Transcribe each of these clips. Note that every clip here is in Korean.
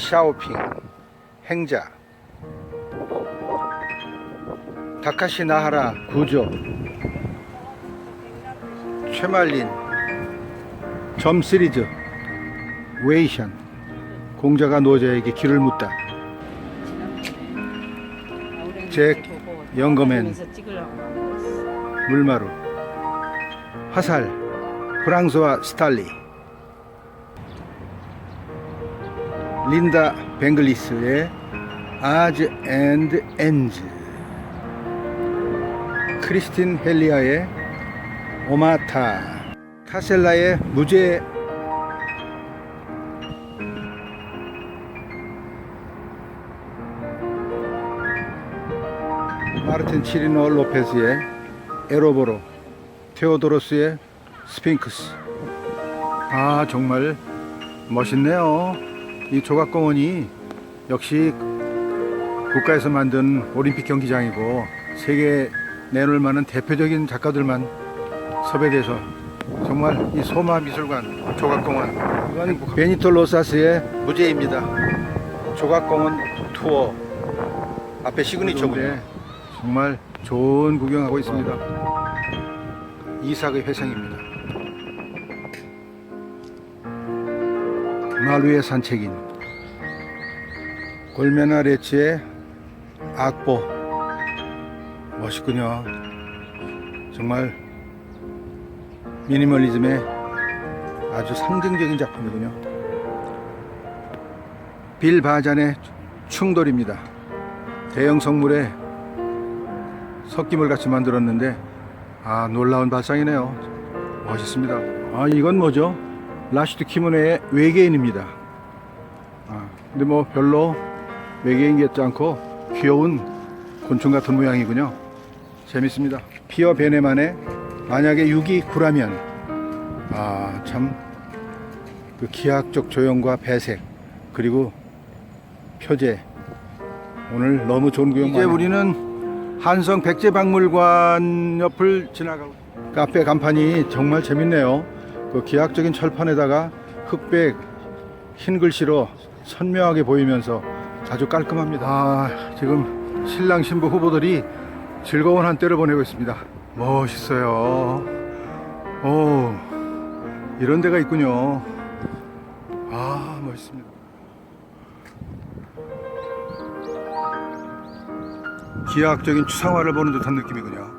인샤오핑 행자. 다카시 나하라 구조. 최말린 점 시리즈. 웨이션. 공자가 노자에게 길을 묻다. 잭 영거맨. 물마루. 화살. 프랑스와 스탈리 린다 뱅글리스의 아즈 앤드 엔즈. 크리스틴 헬리아의 오마타. 카셀라의 무죄. 마르틴 치리노 로페즈의 에로보로. 테오도로스의 스핑크스. 아 정말 멋있네요 이 조각공원이 역시 국가에서 만든 올림픽 경기장이고 세계에 내놓을 만한 대표적인 작가들만 섭외돼서 정말 이 소마 미술관 조각공원 이건 베니토 로사스의 무제입니다. 조각공원 투어 앞에 시그니처군요. 정말 좋은 구경하고 있습니다. 이삭의 회상입니다 말 위의 산책인 골메나 레치의 악보. 멋있군요. 정말 미니멀리즘의 아주 상징적인 작품이군요. 빌 바잔의 충돌입니다. 대형 성물에 섞임을 같이 만들었는데 아 놀라운 발상이네요. 멋있습니다. 아 이건 뭐죠 라시드 키무네의 외계인입니다. 아 근데 뭐 별로 외계인 같지 않고 귀여운 곤충 같은 모양이군요. 재밌습니다. 피어 베네만의 만약에 6이 9라면 아 참 그 기하학적 조형과 배색 그리고 표제 오늘 너무 좋은 구경 이제 우리는 한성 백제박물관 옆을 지나가고 카페 간판이 정말 재밌네요 그 기하학적인 철판에다가 흑백 흰 글씨로 선명하게 보이면서 아주 깔끔합니다. 아 지금 신랑 신부 후보들이 즐거운 한때를 보내고 있습니다. 멋있어요. 오 이런 데가 있군요. 아 멋있습니다. 기하학적인 추상화를 보는 듯한 느낌이군요.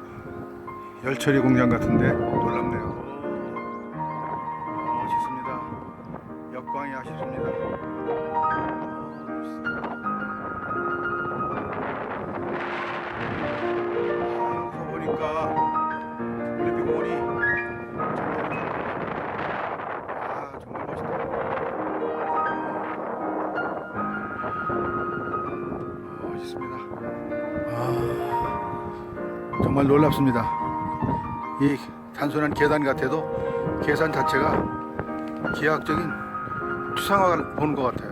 열처리 공장 같은데 정말 놀랍습니다. 이 단순한 계단 같아도 계산 자체가 기하학적인 추상화를 보는 것 같아요.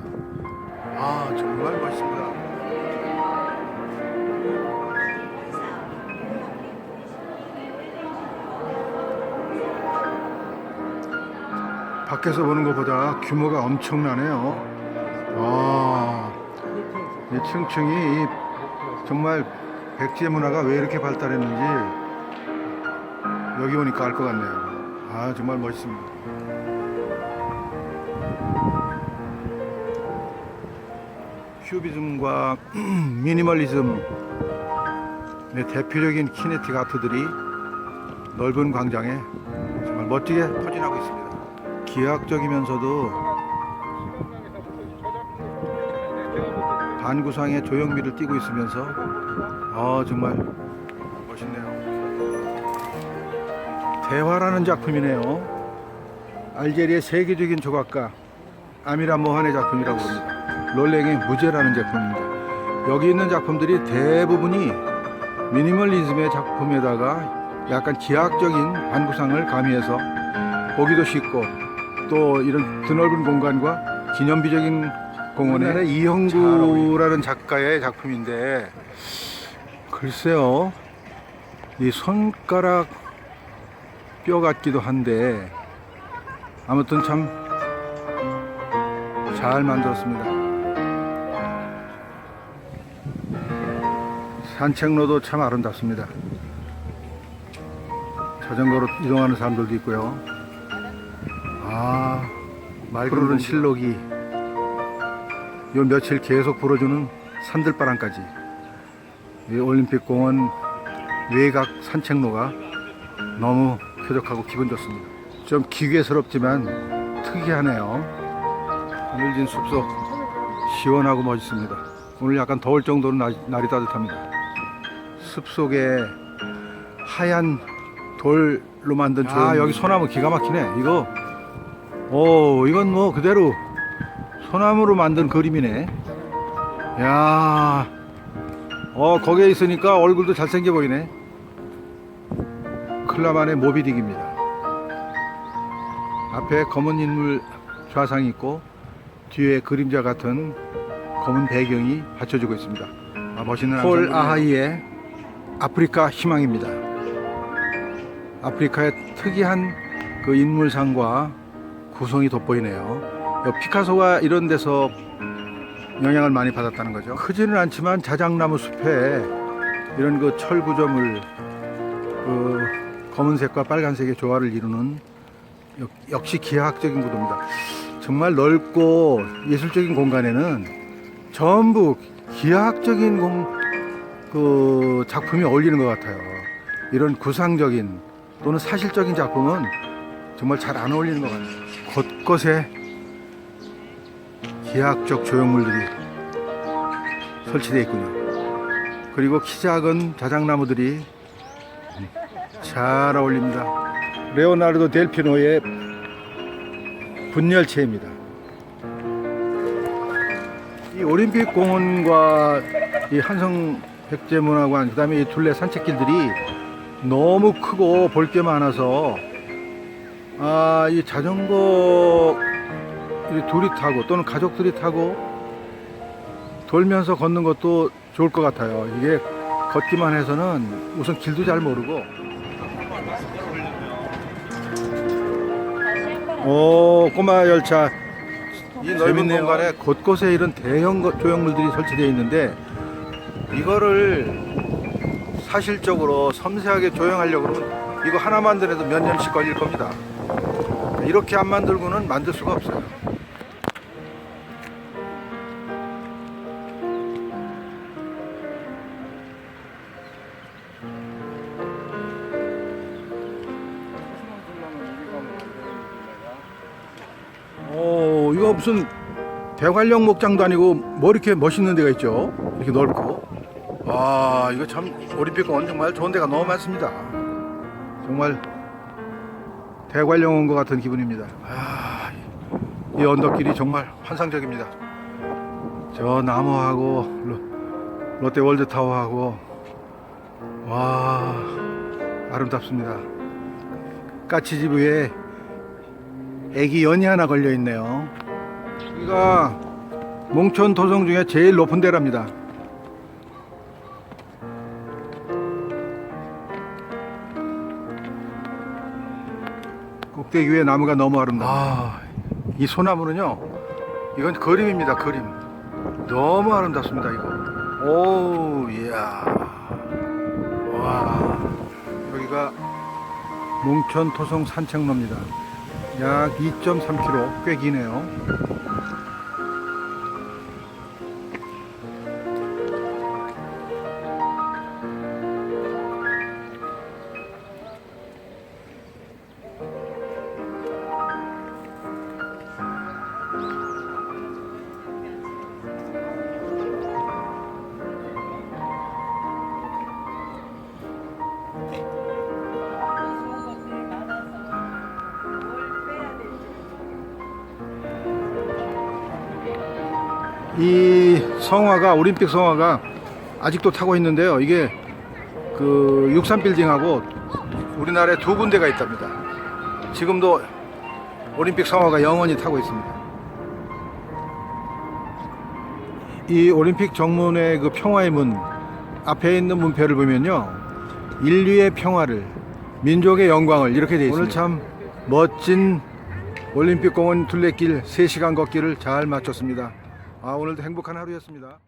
아, 정말 멋있습니다. 밖에서 보는 것보다 규모가 엄청나네요. 아, 이 층층이 이 정말 백제 문화가 왜 이렇게 발달했는지 여기 오니까 알 것 같네요. 아 정말 멋있습니다. 큐비즘과 미니멀리즘의 대표적인 키네틱 아트들이 넓은 광장에 정말 멋지게 포진하고 있습니다. 기하학적이면서도 반구상의 조형미를 띠고 있으면서 아 정말 멋있네요. 대화라는 작품이네요. 알제리의 세계적인 조각가 아미라 모한의 작품이라고 합니다. 롤랭의 무제라는 작품입니다. 여기 있는 작품들이 대부분이 미니멀리즘의 작품에다가 약간 기하학적인 반구상을 가미해서 보기도 쉽고 또 이런 드넓은 공간과 기념비적인 공원에 네. 이형구라는 작가의 작품인데 글쎄요 이 손가락 뼈 같기도 한데 아무튼 참 잘 만들었습니다. 산책로도 참 아름답습니다. 자전거로 이동하는 사람들도 있고요. 아 맑은 실록이. 요 며칠 계속 불어주는 산들바람까지 이 올림픽공원 외곽 산책로가 너무 쾌적하고 기분 좋습니다. 좀 기괴스럽지만 특이하네요. 늘진 숲속 시원하고 멋있습니다. 오늘 약간 더울 정도로 날, 날이 따뜻합니다. 숲속에 하얀 돌로 만든 아 여기 소나무 기가 막히네. 이거 오 이건 뭐 그대로 소나무로 만든 그림이네. 야, 어 거기에 있으니까 얼굴도 잘생겨 보이네. 클라만의 모비딕입니다. 앞에 검은 인물 좌상이 있고 뒤에 그림자 같은 검은 배경이 받쳐주고 있습니다. 아, 멋있는 폴 아하이의 아프리카 희망입니다. 아프리카의 특이한 그 인물상과 구성이 돋보이네요. 여 피카소가 이런 데서 영향을 많이 받았다는 거죠. 크지는 않지만 자작나무 숲에 이런 그 철구조물 그 검은색과 빨간색의 조화를 이루는 역- 역시 기하학적인 구도입니다. 정말 넓고 예술적인 공간에는 전부 기하학적인 공, 그 작품이 어울리는 것 같아요. 이런 구상적인 또는 사실적인 작품은 정말 잘 안 어울리는 것 같아요. 곳곳에 기하학적 조형물들이 설치되어 있군요. 그리고 키 작은 자작나무들이 잘 어울립니다. 레오나르도 델피노의 분열체입니다. 이 올림픽 공원과 이 한성 백제문화관 그다음에 이 둘레 산책길들이 너무 크고 볼 게 많아서 아 이 자전거 이 둘이 타고 또는 가족들이 타고 돌면서 걷는 것도 좋을 것 같아요. 이게 걷기만 해서는 우선 길도 잘 모르고 오 꼬마 열차 이 넓은 공간에 곳곳에 이런 대형 거- 조형물들이 설치되어 있는데 이거를 사실적으로 섬세하게 조형하려고 그러면 이거 하나 만드는데도 몇 년씩 걸릴 겁니다. 이렇게 안 만들고는 만들 수가 없어요. 오, 이거 무슨 대관령 목장도 아니고 뭐 이렇게 멋있는 데가 있죠? 이렇게 넓고. 와, 이거 참 올림픽공원 정말 좋은 데가 너무 많습니다. 정말 대관령 온 것 같은 기분입니다. 아, 이 언덕길이 정말 환상적입니다. 저 나무하고 로- 롯데 월드타워하고 와 아름답습니다. 까치집 위에 애기 연이 하나 걸려 있네요. 여기가 몽촌 도성 중에 제일 높은 데랍니다. 꼭대기 위에 나무가 너무 아름다워. 아, 이 소나무는요, 이건 그림입니다, 그림. 너무 아름답습니다, 이거. 오, 이야. 와, 여기가 몽촌 토성 산책로입니다. 약 2.3km 꽤 기네요. 이 성화가 올림픽 성화가 아직도 타고 있는데요. 이게 그 63 빌딩하고 우리나라에 두 군데가 있답니다. 지금도 올림픽 성화가 영원히 타고 있습니다. 이 올림픽 정문의 그 평화의 문 앞에 있는 문패를 보면요. 인류의 평화를 민족의 영광을 이렇게 되어 있습니다. 오늘 참 멋진 올림픽 공원 둘레길 3시간 걷기를 잘 마쳤습니다. 아, 오늘도 행복한 하루였습니다.